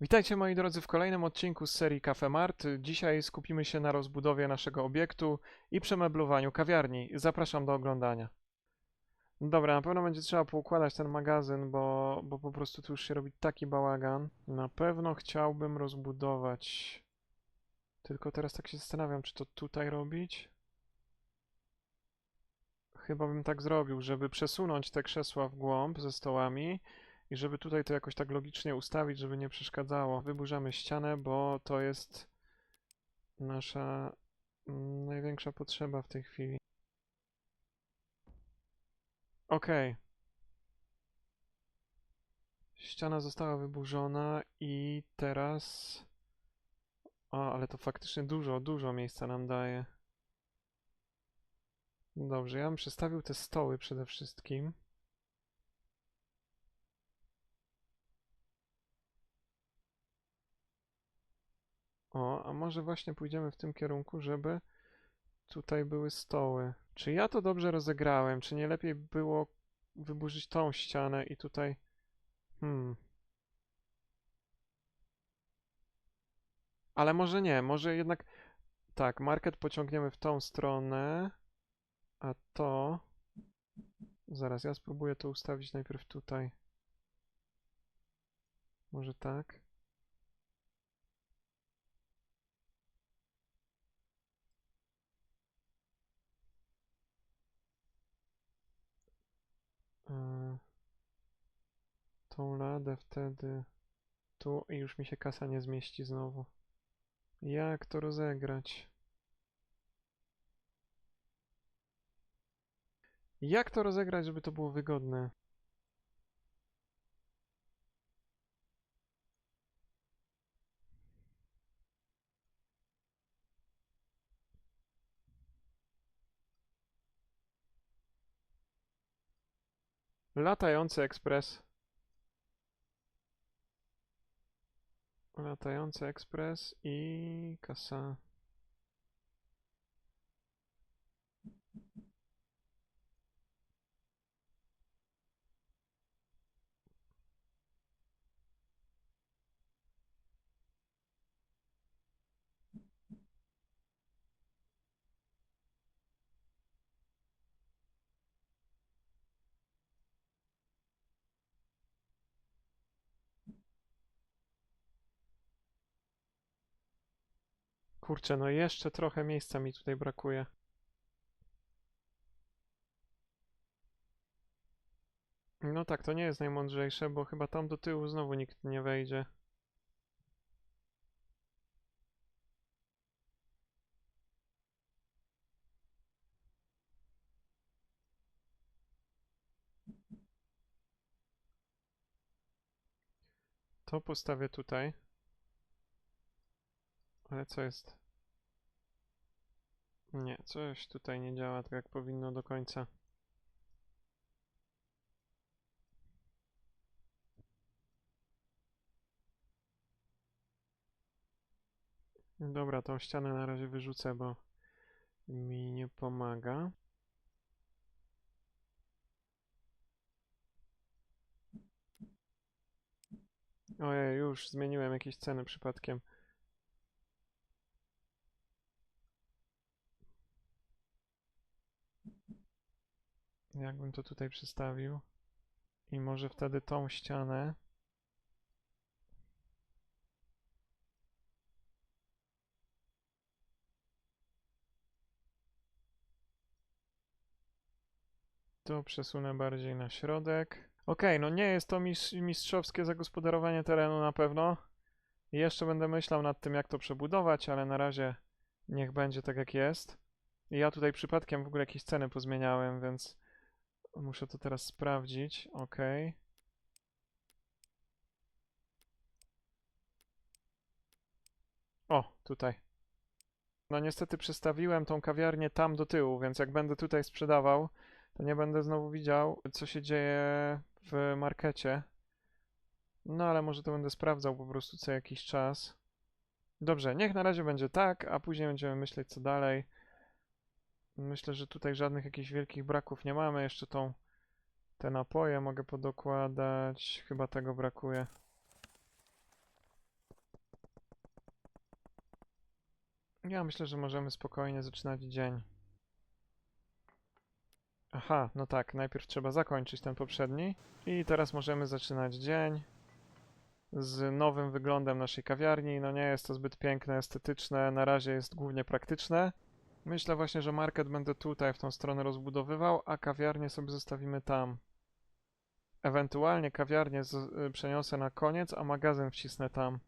Witajcie moi drodzy w kolejnym odcinku z serii Cafe Mart. Dzisiaj skupimy się na rozbudowie naszego obiektu i przemeblowaniu kawiarni. Zapraszam do oglądania. Dobra, na pewno będzie trzeba poukładać ten magazyn, bo, bo po prostu tu już się robi taki bałagan. Na pewno chciałbym rozbudować. Tylko teraz tak się zastanawiam, czy to tutaj robić? Chyba bym tak zrobił, żeby przesunąć te krzesła w głąb ze stołami i żeby tutaj to jakoś tak logicznie ustawić, żeby nie przeszkadzało. Wyburzamy ścianę, bo to jest nasza mm, największa potrzeba w tej chwili. Okej. Ściana została wyburzona i teraz... O, ale to faktycznie dużo, dużo miejsca nam daje. Dobrze, ja bym przestawił te stoły przede wszystkim. O, a może właśnie pójdziemy w tym kierunku, żeby tutaj były stoły. Czy ja to dobrze rozegrałem? Czy nie lepiej było wyburzyć tą ścianę i tutaj... Hmm. Ale może nie, może jednak... Tak, market pociągniemy w tą stronę, a to... Zaraz, ja spróbuję to ustawić najpierw tutaj. Może tak? Tą ladę wtedy tu i już mi się kasa nie zmieści znowu. Jak to rozegrać? Jak to rozegrać, żeby to było wygodne? Latający ekspres. Latający ekspres i kasa. Kurczę, no jeszcze trochę miejsca mi tutaj brakuje. No tak, to nie jest najmądrzejsze, bo chyba tam do tyłu znowu nikt nie wejdzie. To postawię tutaj. Ale co jest? Nie, coś tutaj nie działa tak jak powinno do końca. Dobra, tą ścianę na razie wyrzucę, bo mi nie pomaga. Ojej, już zmieniłem jakieś ceny przypadkiem. Jakbym to tutaj przystawił. I może wtedy tą ścianę. To przesunę bardziej na środek. Okej, no nie jest to mis mistrzowskie zagospodarowanie terenu na pewno. Jeszcze będę myślał nad tym, jak to przebudować, ale na razie niech będzie tak, jak jest. Ja tutaj przypadkiem w ogóle jakieś ceny pozmieniałem, więc muszę to teraz sprawdzić. Ok. O, tutaj. No niestety przestawiłem tą kawiarnię tam do tyłu, więc jak będę tutaj sprzedawał, to nie będę znowu widział, co się dzieje w markecie. No ale może to będę sprawdzał po prostu co jakiś czas. Dobrze, niech na razie będzie tak, a później będziemy myśleć co dalej. Myślę, że tutaj żadnych jakichś wielkich braków nie mamy. Jeszcze tą te napoje mogę podokładać. Chyba tego brakuje. Ja myślę, że możemy spokojnie zaczynać dzień. Aha, no tak, najpierw trzeba zakończyć ten poprzedni. I teraz możemy zaczynać dzień z nowym wyglądem naszej kawiarni. No nie jest to zbyt piękne, estetyczne, na razie jest głównie praktyczne. Myślę właśnie, że market będę tutaj w tą stronę rozbudowywał, a kawiarnię sobie zostawimy tam. Ewentualnie kawiarnię y, przeniosę na koniec, a magazyn wcisnę tam.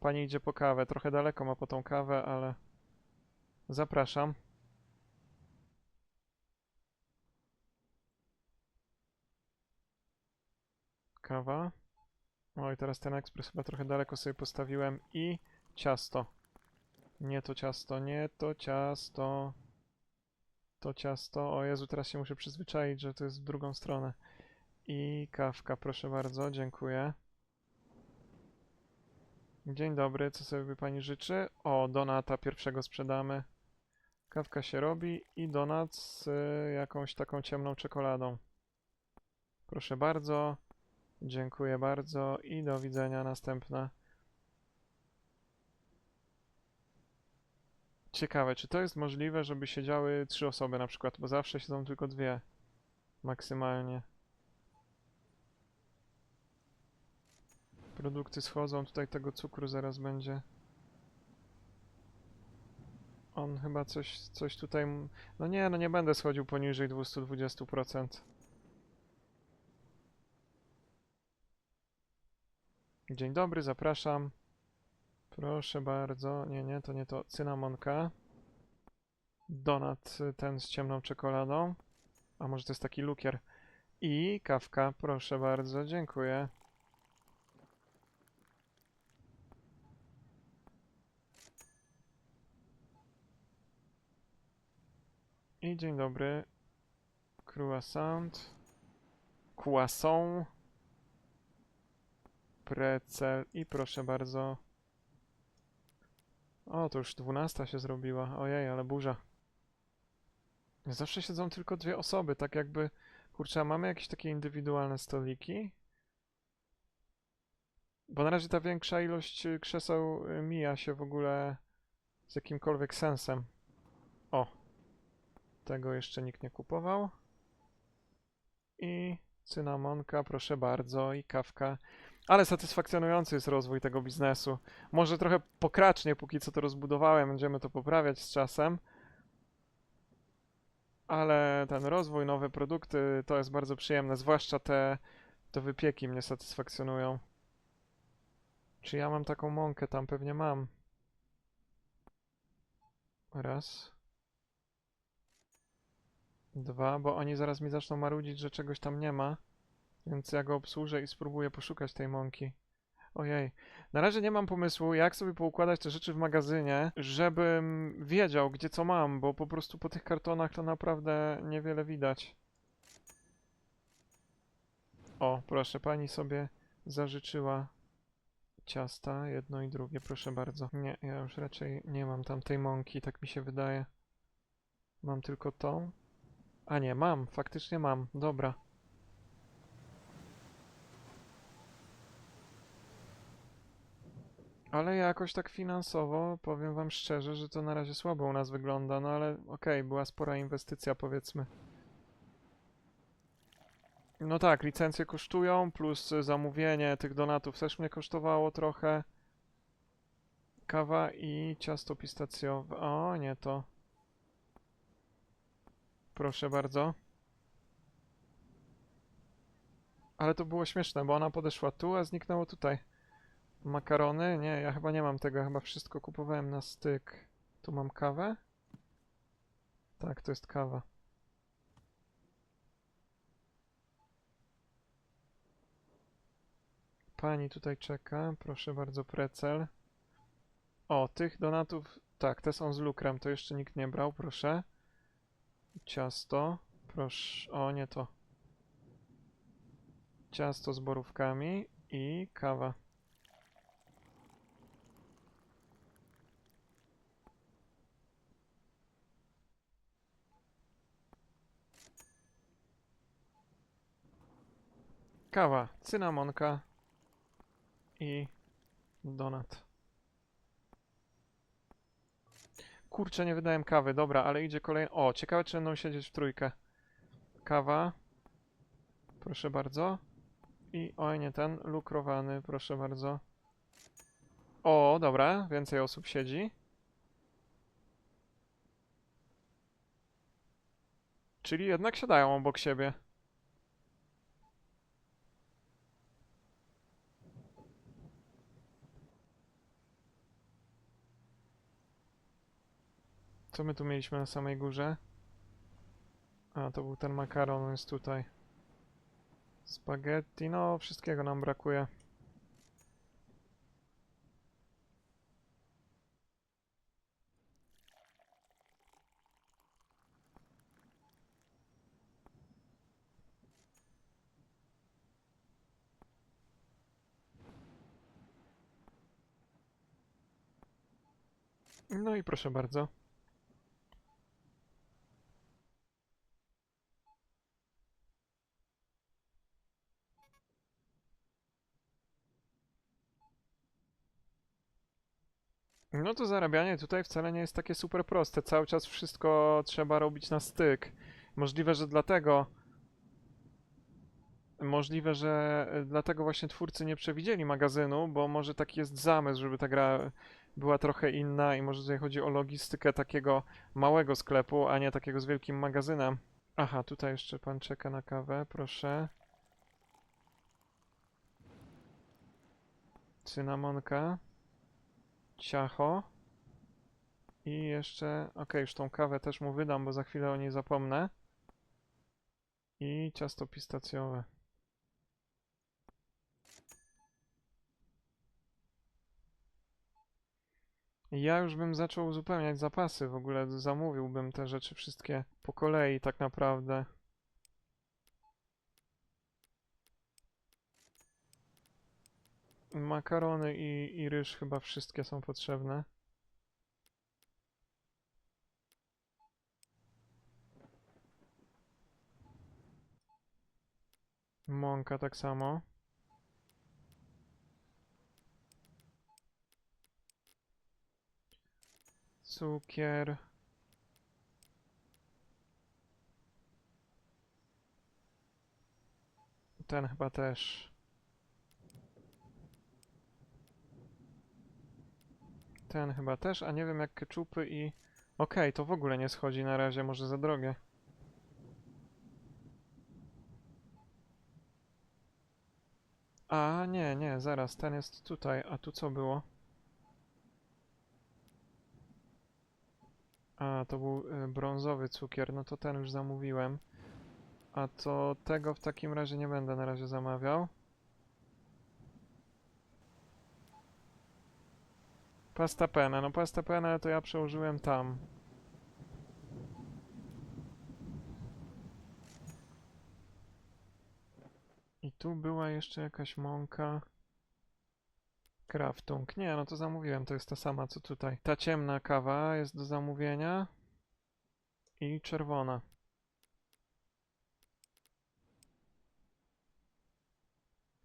Pani idzie po kawę. Trochę daleko ma po tą kawę, ale zapraszam. Kawa. Oj, teraz ten ekspres chyba trochę daleko sobie postawiłem i ciasto. Nie to ciasto, nie to ciasto. To ciasto. O Jezu, teraz się muszę przyzwyczaić, że to jest w drugą stronę. I kawka, proszę bardzo, dziękuję. Dzień dobry, co sobie by pani życzy? O, donata pierwszego sprzedamy. Kawka się robi i donat z y, jakąś taką ciemną czekoladą. Proszę bardzo. Dziękuję bardzo i do widzenia następna. Ciekawe, czy to jest możliwe, żeby siedziały trzy osoby na przykład, bo zawsze siedzą tylko dwie. Maksymalnie. Produkty schodzą, tutaj tego cukru zaraz będzie. On chyba coś, coś tutaj... No nie, no nie będę schodził poniżej 220%. Dzień dobry, zapraszam. Proszę bardzo. Nie, nie, to nie to. Cynamonka. Donat y, ten z ciemną czekoladą. A może to jest taki lukier. I kawka, proszę bardzo, dziękuję. I dzień dobry. Croissant. Croissant. Precel. I proszę bardzo. O, to już 12 się zrobiła. Ojej, ale burza. Zawsze siedzą tylko dwie osoby, tak jakby... Kurczę, a mamy jakieś takie indywidualne stoliki? Bo na razie ta większa ilość y, krzeseł y, mija się w ogóle z jakimkolwiek sensem. O. Tego jeszcze nikt nie kupował. I cynamonka, proszę bardzo, i kawka. Ale satysfakcjonujący jest rozwój tego biznesu. Może trochę pokracznie, póki co to rozbudowałem, będziemy to poprawiać z czasem. Ale ten rozwój, nowe produkty, to jest bardzo przyjemne, zwłaszcza te, te wypieki mnie satysfakcjonują. Czy ja mam taką mąkę? Tam pewnie mam. Raz. Dwa, bo oni zaraz mi zaczną marudzić, że czegoś tam nie ma. Więc ja go obsłużę i spróbuję poszukać tej mąki. Ojej. Na razie nie mam pomysłu, jak sobie poukładać te rzeczy w magazynie, żebym wiedział, gdzie co mam, bo po prostu po tych kartonach to naprawdę niewiele widać. O, proszę, pani sobie zażyczyła ciasta, jedno i drugie, proszę bardzo. Nie, ja już raczej nie mam tamtej mąki, tak mi się wydaje. Mam tylko tą. A nie, mam, faktycznie mam, dobra. Ale jakoś tak finansowo, powiem wam szczerze, że to na razie słabo u nas wygląda, no ale okej, była spora inwestycja powiedzmy. No tak, licencje kosztują, plus zamówienie tych donatów też mnie kosztowało trochę. Kawa i ciasto pistacjowe. O, nie to. Proszę bardzo. Ale to było śmieszne, bo ona podeszła tu, a zniknęło tutaj. Makarony? Nie, ja chyba nie mam tego, chyba wszystko kupowałem na styk. Tu mam kawę? Tak, to jest kawa. Pani tutaj czeka, proszę bardzo, precel. O, tych donatów, tak, te są z lukrem, to jeszcze nikt nie brał, proszę. Ciasto, proszę, o nie to. Ciasto z borówkami i kawa. Kawa, cynamonka i donat. Kurczę, nie wydałem kawy, dobra, ale idzie kolejny. O, ciekawe, czy będą siedzieć w trójkę. Kawa. Proszę bardzo. I oj, nie ten, lukrowany, proszę bardzo. O, dobra, więcej osób siedzi. Czyli jednak siadają obok siebie. Co my tu mieliśmy na samej górze? A, to był ten makaron, on jest tutaj. Spaghetti, no wszystkiego nam brakuje. No i proszę bardzo. No to zarabianie tutaj wcale nie jest takie super proste. Cały czas wszystko trzeba robić na styk. Możliwe, że dlatego. Możliwe, że e, dlatego właśnie twórcy nie przewidzieli magazynu, bo może taki jest zamysł, żeby ta gra była trochę inna i może tutaj chodzi o logistykę takiego małego sklepu, a nie takiego z wielkim magazynem. Aha, tutaj jeszcze pan czeka na kawę, proszę. Cynamonka. Ciacho. I jeszcze, okej, już tą kawę też mu wydam, bo za chwilę o niej zapomnę. I ciasto pistacjowe. Ja już bym zaczął uzupełniać zapasy, w ogóle zamówiłbym te rzeczy wszystkie po kolei tak naprawdę. Makarony i, i ryż chyba wszystkie są potrzebne. Mąka tak samo. Cukier. Ten chyba też. Ten chyba też, a nie wiem jak keczupy i... Okej, to w ogóle nie schodzi na razie, może za drogie. A, nie, nie, zaraz, ten jest tutaj, a tu co było? A, to był y, brązowy cukier, no to ten już zamówiłem. A to tego w takim razie nie będę na razie zamawiał. Pasta pena, no pasta pena to ja przełożyłem tam. I tu była jeszcze jakaś mąka. Kraftung. Nie, no to zamówiłem, to jest ta sama co tutaj. Ta ciemna kawa jest do zamówienia. I czerwona.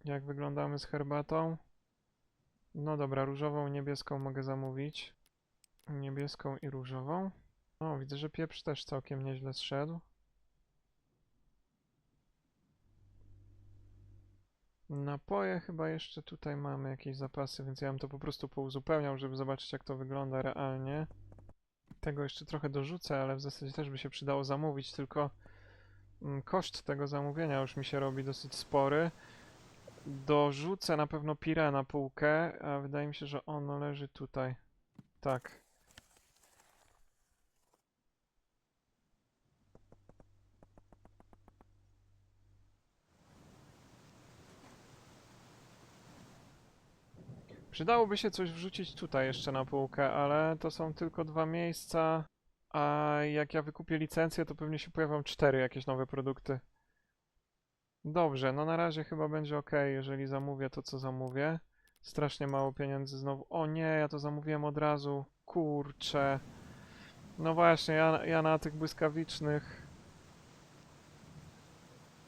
Jak wyglądamy z herbatą? No dobra, różową, niebieską mogę zamówić. Niebieską i różową. O, widzę, że pieprz też całkiem nieźle zszedł. Napoje chyba jeszcze tutaj mamy jakieś zapasy, więc ja bym to po prostu pouzupełniał, żeby zobaczyć jak to wygląda realnie. Tego jeszcze trochę dorzucę, ale w zasadzie też by się przydało zamówić, tylko mm, koszt tego zamówienia już mi się robi dosyć spory. Dorzucę na pewno pire na półkę, a wydaje mi się, że ono leży tutaj. Tak. Przydałoby się coś wrzucić tutaj jeszcze na półkę, ale to są tylko dwa miejsca, a jak ja wykupię licencję, to pewnie się pojawią cztery jakieś nowe produkty. Dobrze, no na razie chyba będzie ok, jeżeli zamówię to, co zamówię. Strasznie mało pieniędzy znowu. O nie, ja to zamówiłem od razu. Kurczę. No właśnie, ja, ja na tych błyskawicznych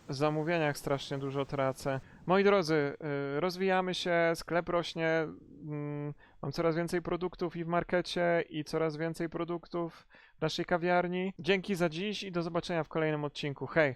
zamówieniach strasznie dużo tracę. Moi drodzy, y, rozwijamy się, sklep rośnie. mm, Mam coraz więcej produktów i w markecie, i coraz więcej produktów w naszej kawiarni. Dzięki za dziś i do zobaczenia w kolejnym odcinku. Hej!